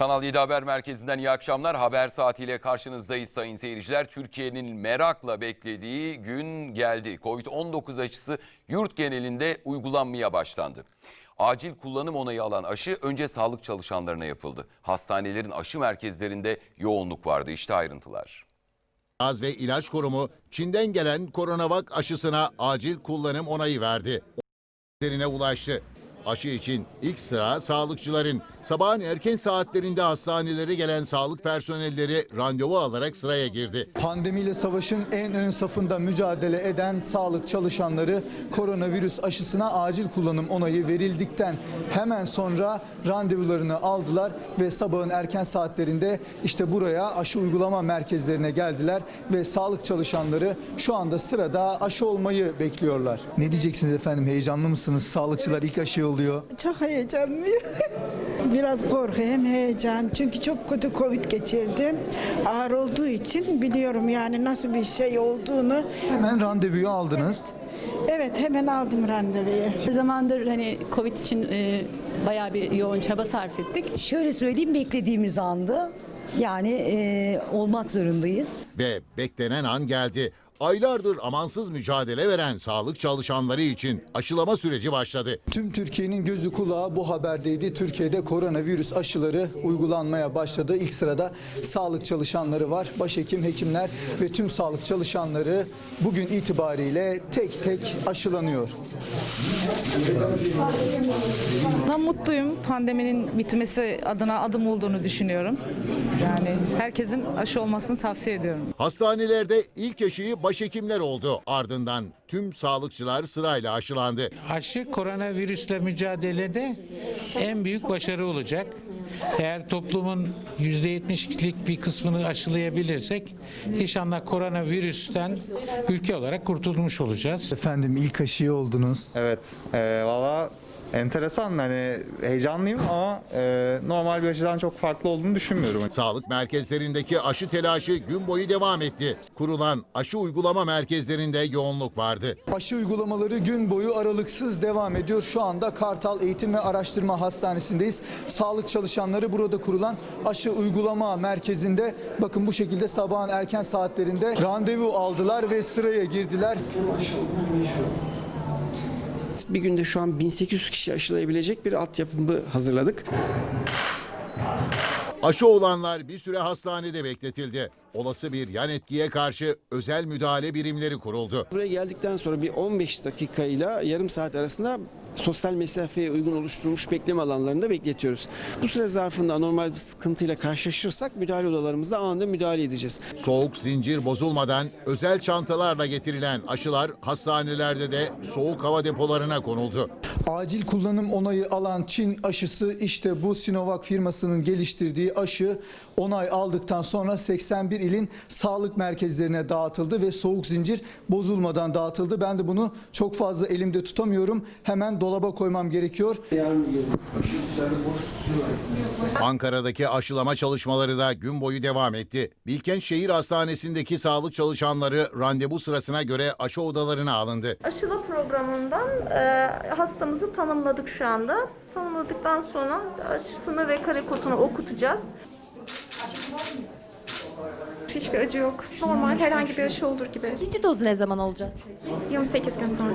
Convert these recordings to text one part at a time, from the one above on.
Kanal 7 Haber Merkezi'nden iyi akşamlar. Haber saatiyle karşınızdayız sayın seyirciler. Türkiye'nin merakla beklediği gün geldi. Covid-19 aşısı yurt genelinde uygulanmaya başlandı. Acil kullanım onayı alan aşı önce sağlık çalışanlarına yapıldı. Hastanelerin aşı merkezlerinde yoğunluk vardı. İşte ayrıntılar. Gaz ve İlaç Kurumu Çin'den gelen koronavak aşısına acil kullanım onayı verdi. Üzerine ulaştı. Aşı için ilk sıra sağlıkçıların sabahın erken saatlerinde hastanelere gelen sağlık personelleri randevu alarak sıraya girdi. Pandemiyle savaşın en ön safında mücadele eden sağlık çalışanları koronavirüs aşısına acil kullanım onayı verildikten hemen sonra randevularını aldılar ve sabahın erken saatlerinde işte buraya aşı uygulama merkezlerine geldiler ve sağlık çalışanları şu anda sırada aşı olmayı bekliyorlar. Ne diyeceksiniz efendim heyecanlı mısınız? Sağlıkçılar ilk aşı oluyor. Çok heyecanlıyım. Biraz korku hem heyecan. Çünkü çok kötü Covid geçirdim. Ağır olduğu için biliyorum yani nasıl bir şey olduğunu. Hemen randevuyu aldınız. Evet hemen aldım randevuyu. Bir zamandır hani Covid için e, bayağı bir yoğun çaba sarf ettik. Şöyle söyleyeyim beklediğimiz andı. Yani e, olmak zorundayız. Ve beklenen an geldi. Aylardır amansız mücadele veren sağlık çalışanları için aşılama süreci başladı. Tüm Türkiye'nin gözü kulağı bu haberdeydi. Türkiye'de koronavirüs aşıları uygulanmaya başladı. İlk sırada sağlık çalışanları var. Başhekim, hekimler ve tüm sağlık çalışanları bugün itibariyle tek tek aşılanıyor. Ben mutluyum. Pandeminin bitmesi adına adım olduğunu düşünüyorum. Yani herkesin aşı olmasını tavsiye ediyorum. Hastanelerde ilk aşıyı başhekimler oldu. Ardından tüm sağlıkçılar sırayla aşılandı. Aşı koronavirüsle mücadelede en büyük başarı olacak. Eğer toplumun %70'lik bir kısmını aşılayabilirsek inşallah koronavirüsten ülke olarak kurtulmuş olacağız. Efendim ilk aşıyı oldunuz. Evet, e, valla enteresan hani heyecanlıyım ama e, normal bir aşıdan çok farklı olduğunu düşünmüyorum. Sağlık merkezlerindeki aşı telaşı gün boyu devam etti. Kurulan aşı uygulama merkezlerinde yoğunluk vardı. Aşı uygulamaları gün boyu aralıksız devam ediyor. Şu anda Kartal Eğitim ve Araştırma Hastanesi'ndeyiz. Sağlık çalışanları burada kurulan aşı uygulama merkezinde bakın bu şekilde sabahın erken saatlerinde randevu aldılar ve sıraya girdiler. Bir günde şu an 1800 kişi aşılayabilecek bir altyapımı hazırladık. Aşı olanlar bir süre hastanede bekletildi. Olası bir yan etkiye karşı özel müdahale birimleri kuruldu. Buraya geldikten sonra bir 15 dakikayla yarım saat arasında sosyal mesafeye uygun oluşturulmuş bekleme alanlarında bekletiyoruz. Bu süre zarfında anormal bir sıkıntıyla karşılaşırsak müdahale odalarımızda anında müdahale edeceğiz. Soğuk zincir bozulmadan özel çantalarla getirilen aşılar hastanelerde de soğuk hava depolarına konuldu. Acil kullanım onayı alan Çin aşısı işte bu Sinovac firmasının geliştirdiği aşı onay aldıktan sonra 81 ilin sağlık merkezlerine dağıtıldı ve soğuk zincir bozulmadan dağıtıldı. Ben de bunu çok fazla elimde tutamıyorum. Hemen dolaba koymam gerekiyor. Ankara'daki aşılama çalışmaları da gün boyu devam etti. Bilkent Şehir Hastanesi'ndeki sağlık çalışanları randevu sırasına göre aşı odalarına alındı. aşıla programından e, hastamızı tanımladık şu anda. Tanımladıktan sonra aşısını ve kare kodunu okutacağız. Hiçbir acı yok. Normal herhangi bir aşı olur gibi. İkinci dozu ne zaman olacağız? 28 gün sonra.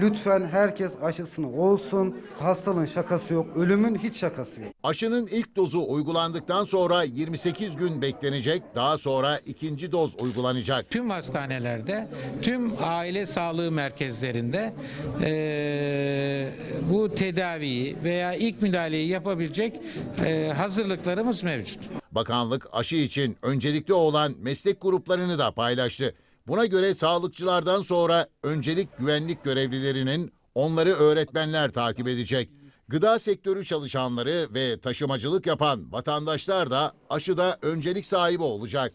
Lütfen herkes aşısını olsun. Hastalığın şakası yok. Ölümün hiç şakası yok. Aşının ilk dozu uygulandıktan sonra 28 gün beklenecek. Daha sonra ikinci doz uygulanacak. Tüm hastanelerde, tüm aile sağlığı merkezlerinde eee, bu tedaviyi veya ilk müdahaleyi yapabilecek eee, hazırlıklarımız mevcut. Bakanlık aşı için öncelikli olan meslek gruplarını da paylaştı. Buna göre sağlıkçılardan sonra öncelik güvenlik görevlilerinin onları öğretmenler takip edecek. Gıda sektörü çalışanları ve taşımacılık yapan vatandaşlar da aşıda öncelik sahibi olacak.